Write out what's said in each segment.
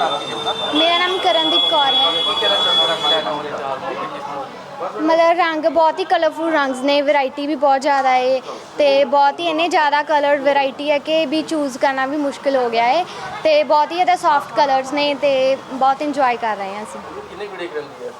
ਨਾਮ ਕੀ ਮੇਰਾ ਨਾਮ ਕਰਨਦੀਪ ਕੌਰ ਹੈ। ਕੀ ਕਹਿਣਾ ਚਾਹੁੰਦੇ ਮਤਲਬ ਰੰਗ ਬਹੁਤ ਹੀ ਕਲਰਫੁਲ ਰੰਗਸ ਨੇ ਵੈਰਾਈਟੀ ਵੀ ਬਹੁਤ ਜ਼ਿਆਦਾ ਹੈ ਤੇ ਬਹੁਤ ਹੀ ਇੰਨੇ ਜ਼ਿਆਦਾ ਕਲਰਡ ਵੈਰਾਈਟੀ ਹੈ ਕਿ ਵੀ ਚੂਜ਼ ਕਰਨਾ ਵੀ ਮੁਸ਼ਕਿਲ ਹੋ ਗਿਆ ਹੈ ਤੇ ਬਹੁਤ ਹੀ ਜ਼ਿਆਦਾ ਸੌਫਟ ਕਲਰਸ ਨੇ ਤੇ ਬਹੁਤ ਇੰਜੋਏ ਕਰ ਰਹੇ ਹਾਂ ਅਸੀਂ। ਕਿੰਨੀ ਕੁੜੀ ਰਹਿੰਦੀ ਹੈ?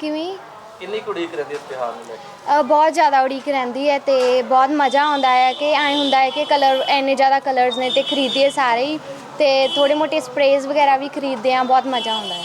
ਕਿਵੇਂ? ਕਿੰਨੀ ਕੁੜੀ ਰਹਿੰਦੀ ਹੈ ਇਸ ਤਿਉਹਾਰ ਨੂੰ ਲੈ ਕੇ? ਅ, ਬਹੁਤ ਜ਼ਿਆਦਾ ਉਡੀਕ ਰਹਿੰਦੀ ਹੈ ਤੇ ਬਹੁਤ ਮਜ਼ਾ ਆਉਂਦਾ ਹੈ ਕਿ ਐਂ ਹੁੰਦਾ ਹੈ ਕਿ ਕਲਰ ਇੰਨੇ ਜ਼ਿਆਦਾ ਕਲਰਸ ਨੇ ਤੇ ਖਰੀਦੀਏ ਸਾਰੇ ਹੀ ਤੇ ਥੋੜੇ ਮੋਟੇ ਸਪਰੇਜ਼ ਵਗੈਰਾ ਵੀ ਖਰੀਦਦੇ ਆ ਬਹੁਤ ਮਜ਼ਾ ਆਉਂਦਾ ਹੈ।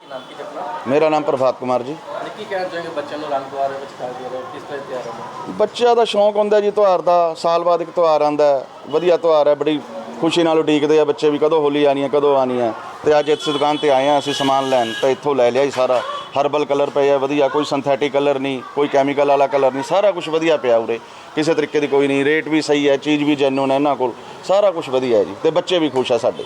ਕੀ ਨਾਮ ਕੀ ਹੈ ਆਪਣਾ? ਮੇਰਾ ਨਾਮ ਪ੍ਰਭਾਤ ਕੁਮਾਰ ਜੀ। અને ਕੀ ਕਹਿਣਾ ਚਾਹੁੰਗੇ ਬੱਚਿਆਂ ਨੂੰ ਰੰਗ ਦੁਆਰੇ ਵਿੱਚ ਦੇ ਰਹੇ ਹੋ ਕਿਸ ਤਰ੍ਹਾਂ ਤਿਆਰ ਹੋ ਬੱਚਿਆਂ ਦਾ ਸ਼ੌਂਕ ਹੁੰਦਾ ਜੀ ਤਿਉਹਾਰ ਦਾ ਸਾਲ ਬਾਅਦ ਇੱਕ ਤਿਉਹਾਰ ਆਂਦਾ ਵਧੀਆ ਤਿਉਹਾਰ ਹੈ ਬੜੀ ਖੁਸ਼ੀ ਨਾਲ ਉਡੀਕਦੇ ਆ ਬੱਚੇ ਵੀ ਕਦੋਂ ਹੋਲੀ ਆਣੀ ਹੈ ਕਦੋਂ ਆਣੀ ਹੈ। ਤੇ ਅੱਜ ਇਸ ਦੁਕਾਨ ਤੇ ਆਏ ਆ ਅਸੀਂ ਸਮਾਨ ਲੈਣ ਤਾਂ ਇੱਥੋਂ ਲੈ ਲਿਆ ਜੀ ਸਾਰਾ। ਹਰਬਲ ਕਲਰ ਪਏ ਆ ਵਧੀਆ ਕੋਈ ਸਿੰਥੈਟਿਕ ਕਲਰ ਨਹੀਂ ਕੋਈ ਕੈਮੀਕਲ ਵਾਲਾ ਕਲਰ ਨਹੀਂ ਸਾਰਾ ਕੁਝ ਵਧੀਆ ਪਿਆ ਉਰੇ। ਕਿਸੇ ਤਰੀਕੇ ਦੀ ਕੋਈ ਨਹੀਂ ਰੇਟ ਵੀ ਸਹੀ ਹੈ ਚੀਜ਼ ਵੀ ਜੈਨੂਨ ਹੈ ਇਹਨਾਂ ਕੋਲ ਸਾਰਾ ਕੁਝ ਵਧੀਆ ਹੈ ਜੀ ਤੇ ਬੱਚੇ ਵੀ ਖੁਸ਼ ਆ ਸਾਡੇ।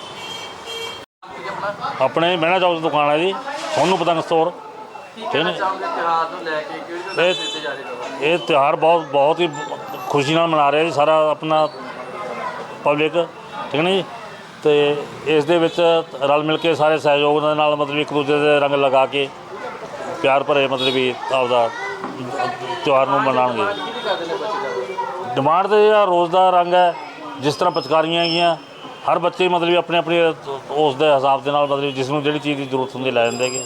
ਆਪਣੇ ਮਹਿਣਾ ਚੌਕ ਦੀ ਦੁਕਾਨ ਹੈ ਜੀ ਸੋਨੂੰ ਪਤੰਗ ਸਟੋਰ ਕੀ ਕਹਿਣਾ ਚਾਹੁੰਦੇ ਤਿਉਹਾਰ ਨੂੰ ਲੈ ਕੇ ਕਿਹੜੀ ਤਰ੍ਹਾਂ ਇਹ- ਹੋ? ਤਿਉਹਾਰ ਬਹੁਤ ਬਹੁਤ ਹੀ ਖੁਸ਼ੀ ਨਾਲ ਮਨਾ ਰਿਹਾ ਜੀ ਸਾਰਾ ਆਪਣਾ ਪਬਲਿਕ ਠੀਕ ਹੈ ਜੀ? ਤੇ ਇਸ ਦੇ ਵਿੱਚ ਰਲ ਮਿਲ ਕੇ ਸਾਰੇ ਸਹਿਯੋਗ ਦੇ ਨਾਲ ਮਤਲਬ ਇੱਕ ਦੂਜੇ ਦੇ ਰੰਗ ਲਗਾ ਕੇ ਪਿਆਰ ਭਰੇ ਮਤਲਬ ਵੀ ਆਪਦਾ ਤਿਉਹਾਰ ਨੂੰ ਮਨਾਉਣਗੇ। ਡਿਮਾਂਡ ਤੇ ਇਹ ਆ ਰੋਜ਼ ਦਾ ਰੰਗ ਹੈ, ਜਿਸ ਤਰ੍ਹਾਂ ਪਚਕਾਰੀਆਂ ਹੈਗੀਆਂ, ਹਰ ਬੱਚੇ ਮਤਲਬ ਵੀ ਆਪਣੇ ਆਪਣੇ ਉਸ ਦੇ ਹਿਸਾਬ ਦੇ ਨਾਲ ਮਤਲਬ ਜਿਸ ਨੂੰ ਜਿਹੜੀ ਚੀਜ਼ ਦੀ ਜ਼ਰੂਰਤ ਹੁੰਦੀ ਲੈ ਜਾਂਦੇ ਹੈਗੇ।